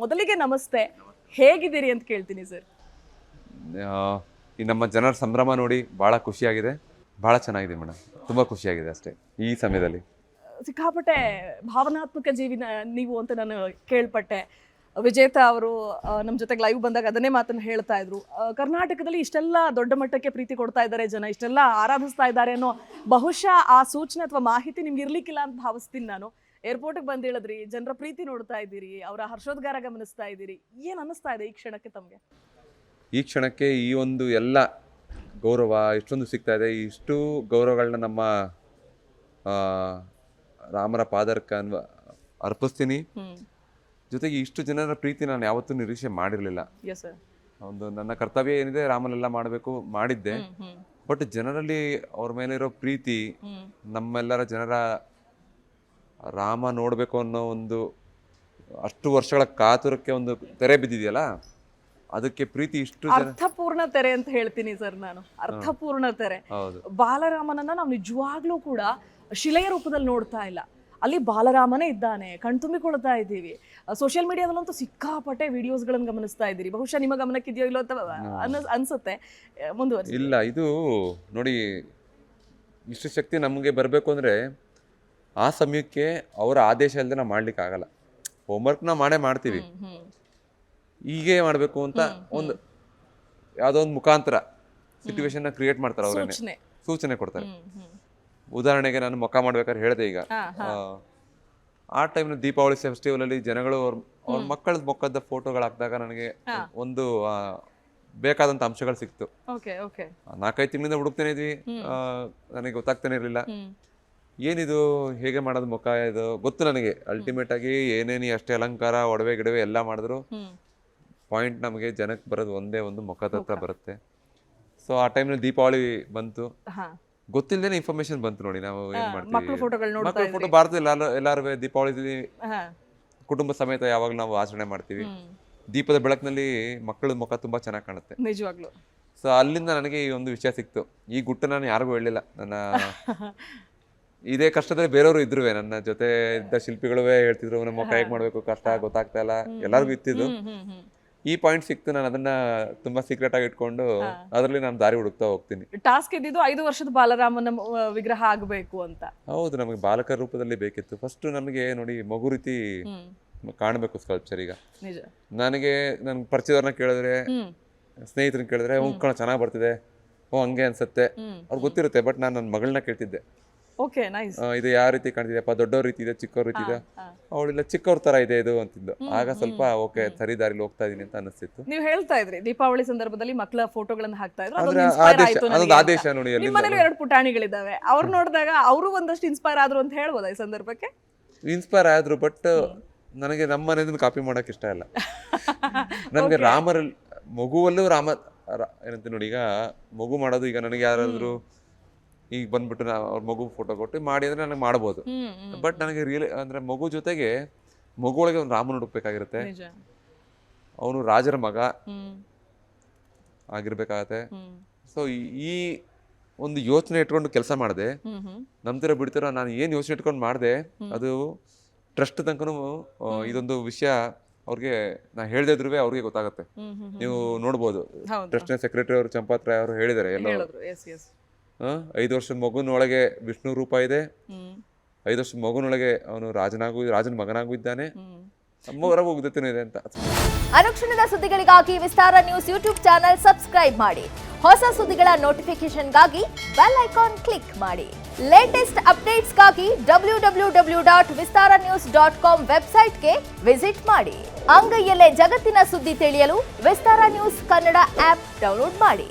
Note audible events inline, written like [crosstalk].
ಮೊದಲಿಗೆ ನಮಸ್ತೆ. ಹೇಗಿದ್ದೀರಿ ಅಂತ ಕೇಳ್ತೀನಿ ಸರ್ ಈ ನಮ್ಮ ಜನರ ಸಂಭ್ರಮ ನೋಡಿ ಭಾಳ ಖುಷಿಯಾಗಿದೆ. ಭಾಳ ಚೆನ್ನಾಗಿದೆ ಮೇಡಮ್ ತುಂಬ ಖುಷಿಯಾಗಿದೆ ಅಷ್ಟೇ ಈ ಸಮಯದಲ್ಲಿ. ಸಿಕ್ಕಾಪಟ್ಟೆ ಭಾವನಾತ್ಮಕ ಜೀವಿನ ನೀವು ಅಂತ ನಾನು ಕೇಳ್ಪಟ್ಟೆ. ವಿಜೇತ ಅವರು ನಮ್ಮ ಜೊತೆಗೆ ಲೈವ್ ಬಂದಾಗ ಅದನ್ನೇ ಮಾತನ್ನು ಹೇಳ್ತಾ ಇದ್ರು. ಕರ್ನಾಟಕದಲ್ಲಿ ಇಷ್ಟೆಲ್ಲ ದೊಡ್ಡ ಮಟ್ಟಕ್ಕೆ ಪ್ರೀತಿ ಕೊಡ್ತಾ ಇದ್ದಾರೆ ಜನ ಇಷ್ಟೆಲ್ಲ ಆರಾಧಿಸ್ತಾ ಇದ್ದಾರೆ ಅನ್ನೋ ಬಹುಶಃ ಆ ಸೂಚನೆ ಅಥವಾ ಮಾಹಿತಿ ನಿಮ್ಗೆ ಇರ್ಲಿಕ್ಕಿಲ್ಲ ಅಂತ ಭಾವಿಸ್ತೀನಿ ನಾನು. ಏರ್ಪೋರ್ಟ್ಗೆ ಬಂದಿಳಿದ್ರಿ ಹೇಳಿದ್ರಿ ಜನರ ಪ್ರೀತಿ ನೋಡ್ತಾ ಇದ್ದೀರಿ ಅವರ ಹರ್ಷೋದ್ಗಾರ ಗಮನಿಸ್ತಾ ಇದ್ದೀರಿ ಏನ್ ಅನ್ನಿಸ್ತಾ ಇದೆ ಈ ಕ್ಷಣಕ್ಕೆ ತಮಗೆ? ಈ ಕ್ಷಣಕ್ಕೆ ಈ ಒಂದು ಎಲ್ಲ ಗೌರವ ಇಷ್ಟೊಂದು ಸಿಗ್ತಾ ಇದೆ ಇಷ್ಟು ಗೌರವಗಳನ್ನ ನಮ್ಮ ರಾಮರ ಪಾದರ್ಕ ಅನ್ವ ಅರ್ಪಿಸ್ತೀನಿ. ಜೊತೆಗೆ ಇಷ್ಟು ಜನರ ಪ್ರೀತಿ ನಾನು ಯಾವತ್ತೂ ನಿರೀಕ್ಷೆ ಮಾಡಿರಲಿಲ್ಲ. ಒಂದು ನನ್ನ ಕರ್ತವ್ಯ ಏನಿದೆ ರಾಮನೆಲ್ಲ ಮಾಡಬೇಕು ಮಾಡಿದ್ದೆ. ಬಟ್ ಜನರಲ್ಲಿ ಅವ್ರ ಮೇಲೆ ಇರೋ ಪ್ರೀತಿ ನಮ್ಮೆಲ್ಲರ ಜನರ ರಾಮ ನೋಡಬೇಕು ಅನ್ನೋ ಒಂದು ಅಷ್ಟು ವರ್ಷಗಳ ಕಾತುರಕ್ಕೆ ಒಂದು ತೆರೆ ಬಿದ್ದಿದೆಯಲ್ಲ? ಅದಕ್ಕೆ ಪ್ರೀತಿ ಇಷ್ಟು ಅರ್ಥಪೂರ್ಣ ತೆರೆ ಅಂತ ಹೇಳ್ತೀನಿ ಸರ್ ನಾನು. ಅರ್ಥಪೂರ್ಣ ತೆರೆ. ಹೌದು. ಬಾಲರಾಮನನ್ನ ನಾವು ನಿಜವಾಗ್ಲೂ ಕೂಡ ಶಿಲೆಯ ರೂಪದಲ್ಲಿ ನೋಡ್ತಾ ಇಲ್ಲ. ಅಲ್ಲಿ ಬಾಲರಾಮನೇ ಇದ್ದಾನೆ ಕಣ್ತುಂಬಿಕೊಳ್ತಾ ಇದ್ದೀವಿ. ಸೋಷಿಯಲ್ ಮೀಡಿಯಾದಲ್ಲಂತೂ ಸಿಕ್ಕಾಪಟ್ಟೆ ವಿಡಿಯೋಸ್ಗಳನ್ನು ಗಮನಿಸ್ತಾ ಇದ್ದೀರಿ. ಬಹುಶಃ ನಿಮ್ಮ ಗಮನಕ್ಕಿದೆಯೋ ಇಲ್ಲೋ ಅನ್ಸುತ್ತೆ ಮುಂದುವರಿಸಿ. ಇಲ್ಲ ಇದು ನೋಡಿ ಇಷ್ಟು ಶಕ್ತಿ ನಮಗೆ ಬರಬೇಕು ಅಂದರೆ ಆ ಸಮಯಕ್ಕೆ ಅವರ ಆದೇಶ ಇಲ್ಲದೆ ನಾವು ಮಾಡ್ಲಿಕ್ಕೆ ಆಗಲ್ಲ. ಹೋಮ್ವರ್ಕ್ ನಾವು ಮಾಡೇ ಮಾಡ್ತೀವಿ. ಹೀಗೆ ಮಾಡಬೇಕು ಅಂತ ಒಂದು ಯಾವುದೋ ಒಂದು ಮುಖಾಂತರ ಸಿಚುವೇಶನ್ ಕ್ರಿಯೇಟ್ ಮಾಡ್ತಾರೆ ಅವರೇನೆ ಸೂಚನೆ. ಕೊಡ್ತಾರೆ. ಉದಾಹರಣೆಗೆ ನಾನು ಮುಖ ಮಾಡ್ಬೇಕಾದ್ರೆ ಹೇಳಿದೆ ಈಗ. ಆ, ಟೈಮ್ ಟೈಮ್ನ ದೀಪಾವಳಿ ಫೆಸ್ಟಿವಲ್ ಅಲ್ಲಿ ಜನಗಳು ಅವ್ರ ಅವ್ರ ಮಕ್ಕಳ ಮುಖದ ಫೋಟೋಗಳು ಹಾಕಿದಾಗ ನನಗೆ ಒಂದು ಬೇಕಾದಂತ ಅಂಶಗಳು ಸಿಕ್ತು. ನಾಲ್ಕೈದು ತಿಂಗಳಿಂದ ಹುಡುಕ್ತಾನೆ ಇದ್ವಿ. ನನಗೆ ಗೊತ್ತಾಗ್ತಾನೆ ಇರಲಿಲ್ಲ. ಏನಿದು ಹೇಗೆ ಮಾಡೋದು ಮುಖ ಇದು? ಗೊತ್ತು ನನಗೆ. ಅಲ್ಟಿಮೇಟ್ ಆಗಿ ಏನೇನಿ ಅಷ್ಟೇ ಅಲಂಕಾರ ಒಡವೆ ಗಿಡವೆ ಎಲ್ಲ ಮಾಡಿದ್ರು. ಪಾಯಿಂಟ್ ನಮಗೆ ಜನಕ್ಕೆ ಬರೋದು ಒಂದೇ ಒಂದು ಮುಖದ ಹತ್ರ ಬರುತ್ತೆ. ಸೊ ಆ ಟೈಮ್ನಲ್ಲಿ ದೀಪಾವಳಿ ಬಂತು. ಹಾ. ಗೊತ್ತಿಲ್ಲದೇನೆ ಇನ್ಫಾರ್ಮೇಶನ್ ಬಂತು ನೋಡಿ ನಾವು ಏನ್ ಮಾಡ್ತೀವಿ? ಮಕ್ಕಳ ಫೋಟೋ ಭಾರತದಲ್ಲಿ ಎಲ್ಲಾರು ಎಲ್ಲಾರು ದೀಪಾವಳಿ ಕುಟುಂಬ ಸಮೇತ ಯಾವಾಗ ನಾವು ಆಚರಣೆ ಮಾಡ್ತೀವಿ. ದೀಪದ ಬೆಳಕಿನಲ್ಲಿ ಮಕ್ಕಳ ಮುಖ ತುಂಬಾ ಚೆನ್ನಾಗಿ ಕಾಣುತ್ತೆ. ನಿಜವಾಗ್ಲು. ಸೊ ಅಲ್ಲಿಂದ ನನಗೆ ಈ ಒಂದು ವಿಷಯ ಸಿಕ್ತು. ಈ ಗುಟ್ಟ ನಾನು ಯಾರಿಗೂ ಹೇಳಿಲ್ಲ ನನ್ನ [laughs] ಇದೇ ಕಷ್ಟದಲ್ಲಿ ಬೇರೆಯವರು ಇದ್ರು ನನ್ನ ಜೊತೆ ಇದ್ದ ಶಿಲ್ಪಿಗಳುವೇ ಹೇಳ್ತಿದ್ರು ನಮ್ಮ ಕೈ ಹೇಗೆ ಮಾಡ್ಬೇಕು ಕಷ್ಟ ಗೊತ್ತಾಗ್ತಾ ಇಲ್ಲ. ಎಲ್ಲರಿಗೂ ಇತ್ತಿದ್ದು. ಈ ಪಾಯಿಂಟ್ ಸಿಕ್ತು ನಾನು ಅದನ್ನ ತುಂಬಾ ಸೀಕ್ರೆಟ್ ಆಗಿ ಇಟ್ಕೊಂಡು ಅದರಲ್ಲಿ ನಾನು ದಾರಿ ಹುಡುಕ್ತಾ ಹೋಗ್ತೀನಿ. ಟಾಸ್ಕ್ ಇದ್ದಿದ್ದು ಐದು ವರ್ಷದ ಬಾಲರಾಮನ ವಿಗ್ರಹ ಆಗಬೇಕು ಅಂತ. ಹೌದು ನಮಗೆ ಬಾಲಕರ ರೂಪದಲ್ಲಿ ಬೇಕಿತ್ತು. ಫಸ್ಟ್ ನಮಗೆ ನೋಡಿ ಮಗು ರೀತಿ ಕಾಣಬೇಕು ಸ್ಕಲ್ಪ್ಚರ್ ಈಗ. ನನಗೆ ನನ್ ಪರಿಚಯದವ್ರನ್ನ ಕೇಳಿದ್ರೆ ಸ್ನೇಹಿತರನ್ನ ಕೇಳಿದ್ರೆ ಹ್ಞೂ ಕಣ ಚೆನ್ನಾಗಿ ಬರ್ತಿದೆ. ಓ ಹಂಗೆ ಅನ್ಸುತ್ತೆ. ಅವ್ರು ಅವ್ರಿಗೆ ಗೊತ್ತಿರುತ್ತೆ ಬಟ್ ನಾನು ನನ್ನ ಮಗಳನ್ನ ಕೇಳ್ತಿದ್ದೆ. ಓಕೆ ನೈಸ್ ಇದು ಯಾವ ರೀತಿ ಕಾಣ್ತಿದೆಯಪ್ಪ? ದೊಡ್ಡವ್ರ ರೀತಿ ಇದೆ ಚಿಕ್ಕವ್ರ ರೀತಿ ಇದೆ? ಅವಳಿಲ್ಲ ಚಿಕ್ಕವ್ರ ತರ ಇದೆ ಇದು ಅಂತಿದ್ದು. ಆಗ ಸ್ವಲ್ಪ ಓಕೆ ಸರಿ ದಾರಿಲಿ ಹೋಗ್ತಾ ಇದೀನಿ ಅಂತ ಅನಿಸ್ತಿತ್ತು ನೀವು ಹೇಳ್ತಾ ಇದ್ರಿ ದೀಪಾವಳಿ ಸಂದರ್ಭದಲ್ಲಿ ಮಕ್ಕಳ ಫೋಟೋಗಳನ್ನ ಹಾಕ್ತಾ ಇದ್ರು. ಅಂದ್ರೆ ಅದೊಂದು ಇನ್ಸ್ಪೈರ್ ಆದೇಶ ಅದೊಂದು. ನೋಡಿ ಎರಡು ಪುಟಾಣಿಗಳಿದ್ದಾವೆ ಅವ್ರು ನೋಡಿದಾಗ ಅವರು ಒಂದಷ್ಟು ಇನ್ಸ್ಪೈರ್ ಆದ್ರು ಅಂತ ಹೇಳ್ಬೋದಾ ಈ ಸಂದರ್ಭಕ್ಕೆ? ಇನ್ಸ್ಪೈರ್ ಆದ್ರು ಬಟ್ ನನಗೆ ನಮ್ಮ ಮನೆಯಿಂದ ಕಾಪಿ ಮಾಡಕ್ ಇಷ್ಟ ಇಲ್ಲ. [laughs] ನನಗೆ ರಾಮರಲ್ಲಿ ಮಗುವಲ್ಲೂ ರಾಮ ರ- ಏನಂತ ನೋಡಿ ಈಗ ಮಗು ಮಾಡೋದು ಈಗ ನನಗೆ ಯಾರಾದ್ರೂ ಈಗ ಬಂದ್ಬಿಟ್ಟು ನಾ ಅವ್ರ ಮಗು ಫೋಟೋ ಕೊಟ್ಟು ಮಾಡಿ ಅಂದ್ರೆ ನನಗೆ ಮಾಡ್ಬೋದು. ಬಟ್ ನನಗೆ ರಿಯಲ್ ಅಂದ್ರೆ ಮಗು ಜೊತೆಗೆ ಮಗು ಒಳಗೆ ಒಂದು ರಾಮನ ಹುಡುಕ್ಬೇಕಾಗಿರುತ್ತೆ ಅವನು ರಾಜರ ಮಗ ಆಗಿರ್ಬೇಕಾಗತ್ತೆ. ಸೊ ಈ ಒಂದು ಯೋಚನೆ ಇಟ್ಕೊಂಡು ಕೆಲಸ ಮಾಡಿದೆ. ಹ್ಮ್ ಬಿಡ್ತಿರೋ ನಾನು ಏನು ಯೋಚನೆ ಇಟ್ಕೊಂಡು ಮಾಡಿದೆ ಅದು ಟ್ರಸ್ಟ್ ತನಕನೂ ಇದೊಂದು ವಿಷಯ ಅವ್ರಿಗೆ ನಾ ಹೇಳ್ದೇ ಇದ್ರೂ ಅವ್ರಿಗೆ ಗೊತ್ತಾಗುತ್ತೆ. ನೀವು ನೋಡ್ಬೋದು. ಟ್ರಸ್ಟ್ ಸೆಕ್ರೆಟರಿ ಅವರು ಚಂಪಾತ್ ರಾಯ್ ಅವರು ಹೇಳಿದ್ದಾರೆ ಎಲ್ಲ. ಐದು ವರ್ಷದ ಮಗುನೊಳಗೆ ವಿಷ್ಣು ರೂಪ ಇದೆ. ಐದು ವರ್ಷದ ಮಗುನೊಳಗೆ ಅವನು ರಾಜನಾಗೂ ರಾಜನ ಮಗನಾಗೂ ಇದ್ದಾನೆ. ಅಂತ. ಅನುಕ್ಷಣದ ಸುದ್ದಿಗಳಿಗಾಗಿ Vistara news YouTube channel subscribe ಮಾಡಿ. ಹೊಸ ಸುದ್ದಿಗಳ ನೋಟಿಫಿಕೇಶನ್ಗಾಗಿ ಬೆಲ್ ಐಕಾನ್ ಕ್ಲಿಕ್ ಮಾಡಿ. Latest ಅಪ್ಡೇಟ್ಸ್ಗಾಗಿ W W W dot Vistara news dot com ವೆಬ್ಸೈಟ್ಗೆ ವಿಸಿಟ್ ಮಾಡಿ. ಅಂಗೈಯಲ್ಲೇ ಜಗತ್ತಿನ ಸುದ್ದಿ ತಿಳಿಯಲು Vistara news Kannada app download ಮಾಡಿ.